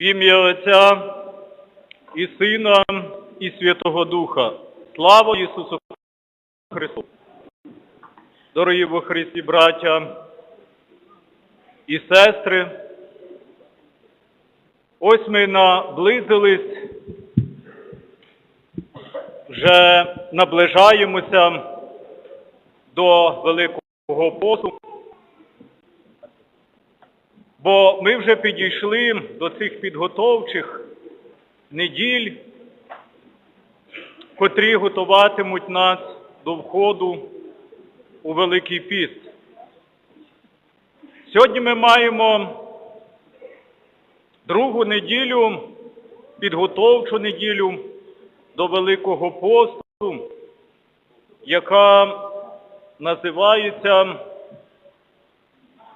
В ім'я Отця і Сина, і Святого Духа. Слава Ісусу Христу! Дорогі во Христі браття і сестри, ось ми наблизились, вже наближаємося до Великого посту, бо ми вже підійшли до цих підготовчих неділь, котрі готуватимуть нас до входу у Великий піст. Сьогодні ми маємо другу неділю, підготовчу неділю до Великого посту, яка називається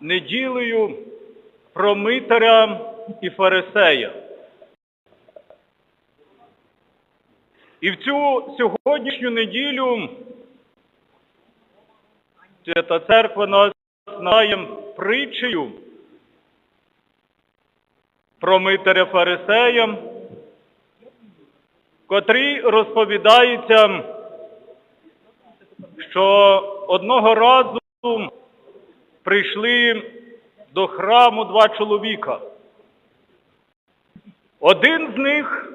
неділею про Митаря і Фарисея. І в цю сьогоднішню неділю Свята Церква нас знає притчею про Митаря Фарисея, котрій розповідається, що одного разу прийшли до храму два чоловіка. Один з них,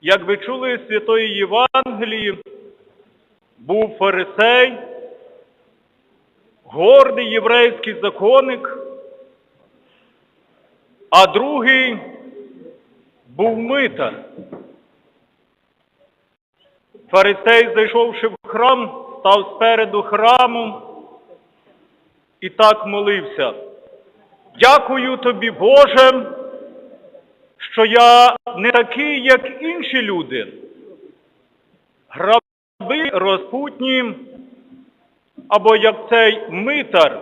як ви чули з Святої Євангелії, був фарисей, гордий єврейський законник, а другий був митар. Фарисей, зайшовши в храм, став спереду храму і так молився. Дякую тобі, Боже, що я не такий, як інші люди, граби розпутні, або як цей митар.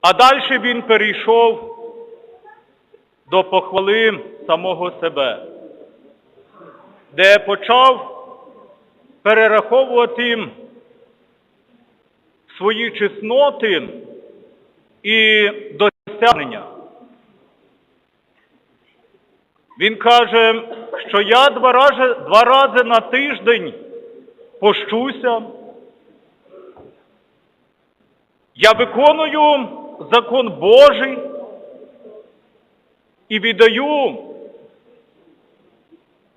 А далі він перейшов до похвали самого себе, де почав перераховувати свої чесноти і досягнення. Він каже, що я два рази, два рази на тиждень пощуся. Я виконую закон Божий і віддаю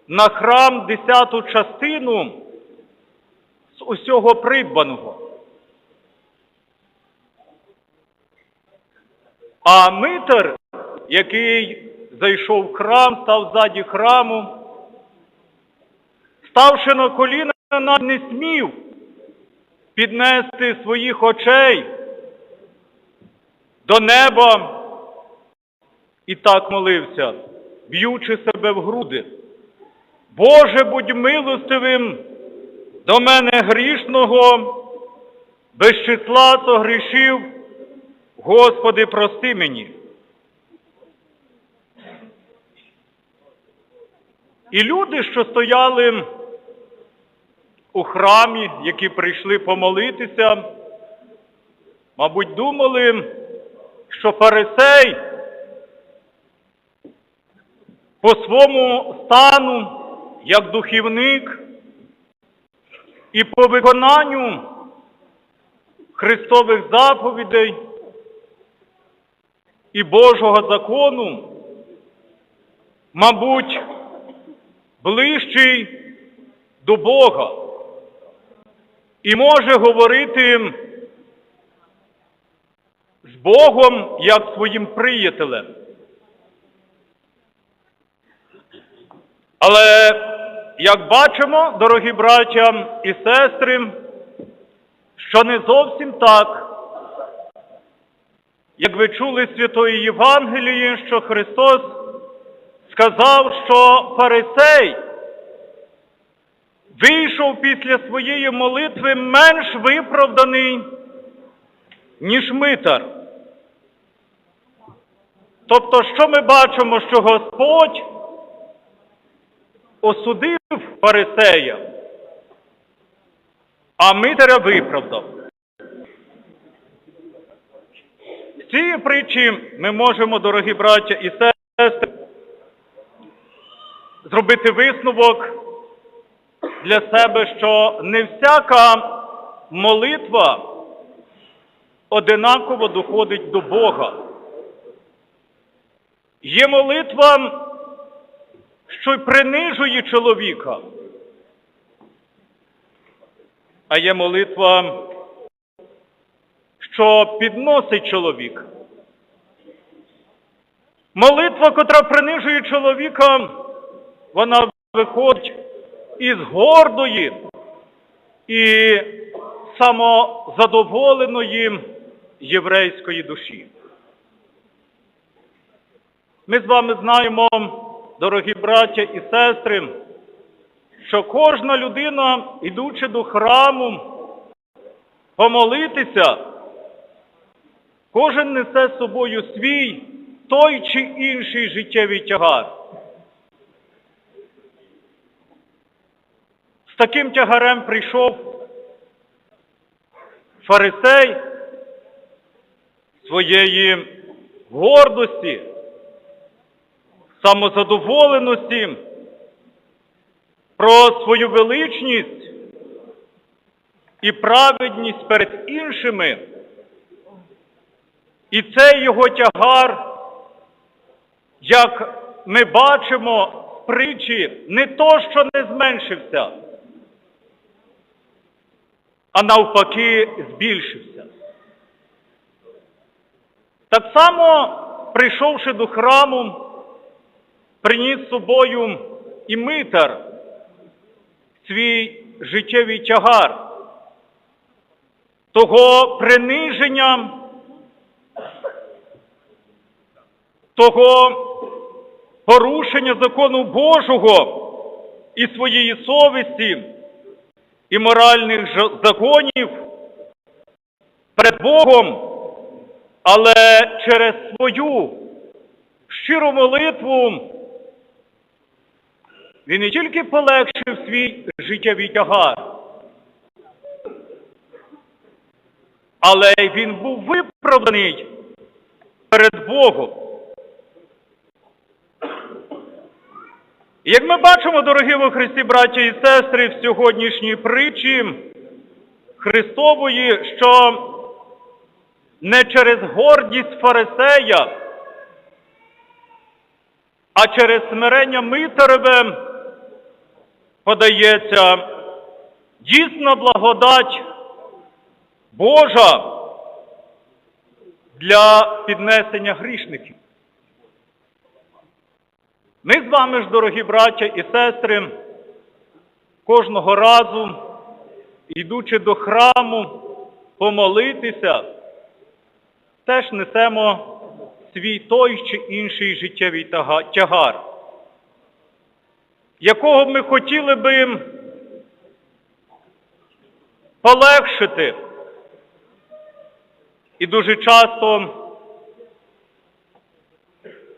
на храм десяту частину з усього придбаного. А митар, який зайшов в храм, став ззаді храму, ставши на коліна, не смів піднести своїх очей до неба і так молився, б'ючи себе в груди. Боже, будь милостивим до мене грішного, без числа согрішив, Господи, прости мені. І люди, що стояли у храмі, які прийшли помолитися, мабуть, думали, що фарисей по своєму стану, як духівник, і по виконанню Христових заповідей і Божого закону, мабуть, ближчий до Бога і може говорити з Богом як своїм приятелем. Але, як бачимо, дорогі браття і сестри, що не зовсім так, як ви чули Святої Євангелії, що Христос сказав, що фарисей вийшов після своєї молитви менш виправданий, ніж митар. Тобто, що ми бачимо, що Господь осудив фарисея, а митаря виправдав. Цієї притчі ми можемо, дорогі браття і сестри, зробити висновок для себе, що не всяка молитва одинаково доходить до Бога. Є молитва, що й принижує чоловіка, а є молитва, що підносить чоловіка. Молитва, котра принижує чоловіка, вона виходить із гордої і самозадоволеної єврейської душі. Ми з вами знаємо, дорогі браття і сестри, що кожна людина, ідучи до храму, помолитися, кожен несе з собою свій той чи інший життєвий тягар. З таким тягарем прийшов фарисей своєї гордості, самозадоволеності, про свою величність і праведність перед іншими. І цей його тягар, як ми бачимо в притчі, не то, що не зменшився, а навпаки збільшився. Так само, прийшовши до храму, приніс з собою і митар свій життєвий тягар, того приниження, того порушення закону Божого і своєї совісті і моральних законів перед Богом, але через свою щиру молитву він не тільки полегшив свій життєвий тягар, але й він був виправданий перед Богом. Як ми бачимо, дорогі во Христі, браття і сестри, в сьогоднішній притчі Христової, що не через гордість фарисея, а через смирення Митареве подається дійсна благодать Божа для піднесення грішників. Ми з вами ж, дорогі браття і сестри, кожного разу, йдучи до храму, помолитися, теж несемо свій той чи інший життєвий тягар, якого ми хотіли би полегшити. І дуже часто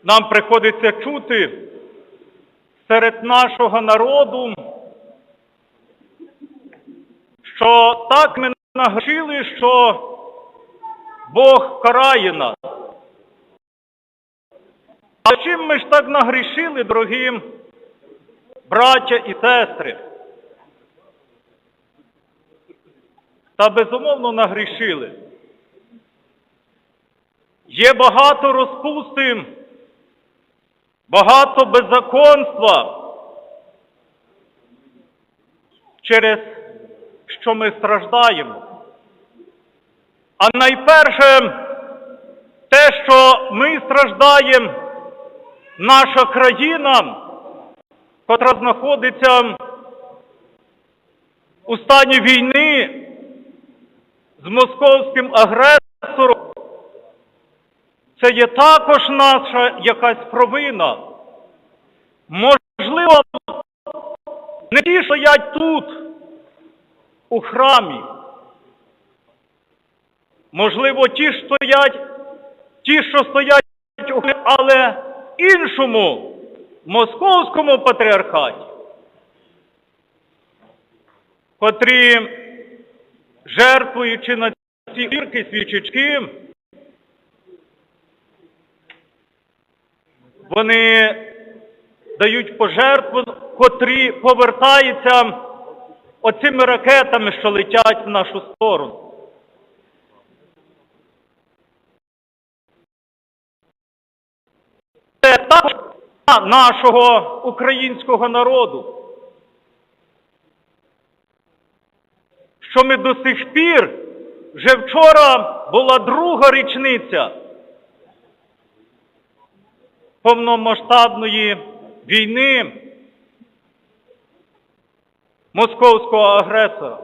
нам приходиться чути серед нашого народу, що так ми нагрішили, що Бог карає нас. А чим ми ж так нагрішили, дорогі браття і сестри? Та безумовно нагрішили. Є багато розпусти, багато беззаконства, через що ми страждаємо. А найперше те, що ми страждаємо, наша країна, котра знаходиться у стані війни з московським агресором, це є також наша якась провина. Можливо, не ті, стоять тут, у храмі. Можливо, ті стоять, ті, що стоять, але іншому московському патріархаті, котрі, жертвуючи на ці вірки свічечки, вони дають пожертву, котрі повертаються оцими ракетами, що летять в нашу сторону. Це також нашого українського народу. Що ми до сих пір, вже вчора була друга річниця повномасштабної війни московського агресора.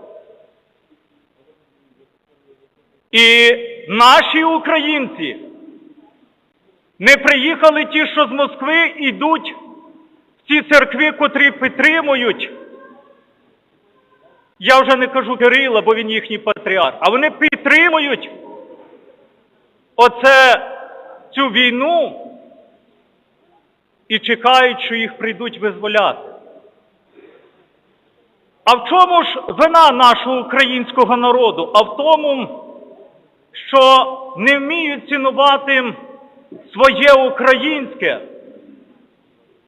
І наші українці не приїхали ті, що з Москви йдуть в ті церкви, котрі підтримують. Я вже не кажу Кирила, бо він їхній патріарх, а вони підтримують оце цю війну і чекають, що їх прийдуть визволяти. А в чому ж вина нашого українського народу? А в тому, що не вміють цінувати своє українське,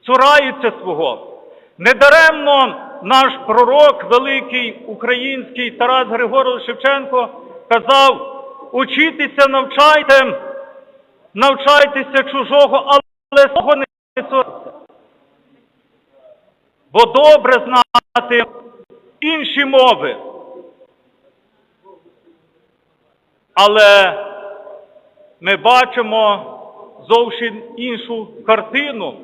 цураються свого. Недаремно наш пророк, великий український Тарас Григорович Шевченко, казав, учітеся, навчайте, навчайтеся чужого, але свого не. Бо добре знати інші мови. Але ми бачимо зовсім іншу картину.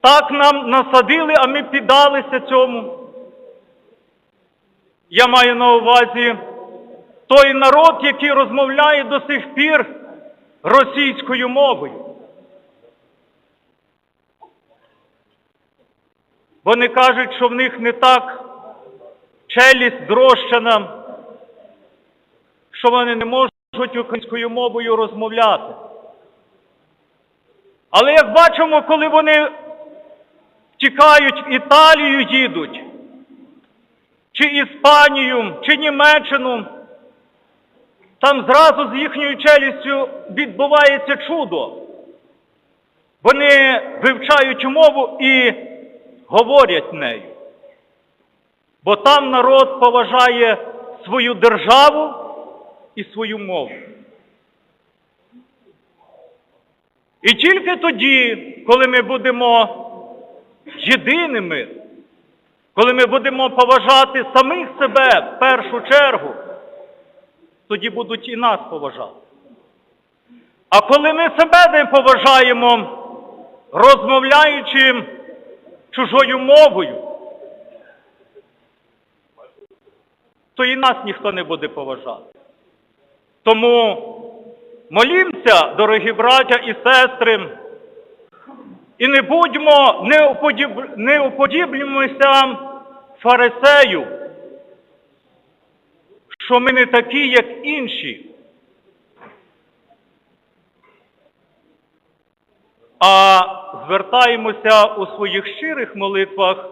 Так нам насадили, а ми піддалися цьому. Я маю на увазі той народ, який розмовляє до сих пір російською мовою. Вони кажуть, що в них не так челюсть зрощена, що вони не можуть українською мовою розмовляти. Але як бачимо, коли вони тікають в Італію їдуть, чи Іспанію, чи Німеччину, там зразу з їхньою челюстю відбувається чудо. Вони вивчають мову і говорять нею. Бо там народ поважає свою державу і свою мову. І тільки тоді, коли ми будемо єдиними, коли ми будемо поважати самих себе в першу чергу, тоді будуть і нас поважати. А коли ми себе не поважаємо, розмовляючи чужою мовою, то і нас ніхто не буде поважати. Тому молімося, дорогі браття і сестри, і не будьмо, не, не уподіблюємося фарисею, що ми не такі, як інші. А звертаємося у своїх щирих молитвах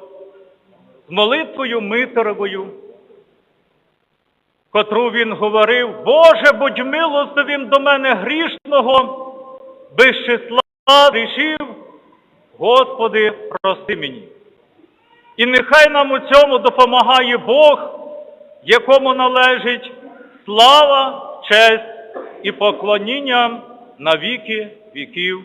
з молитвою Митеровою, котру він говорив, Боже, будь милостивим до мене грішного, без числа грішів, Господи, прости мені. І нехай нам у цьому допомагає Бог, якому належить слава, честь і поклоніння на віки віків.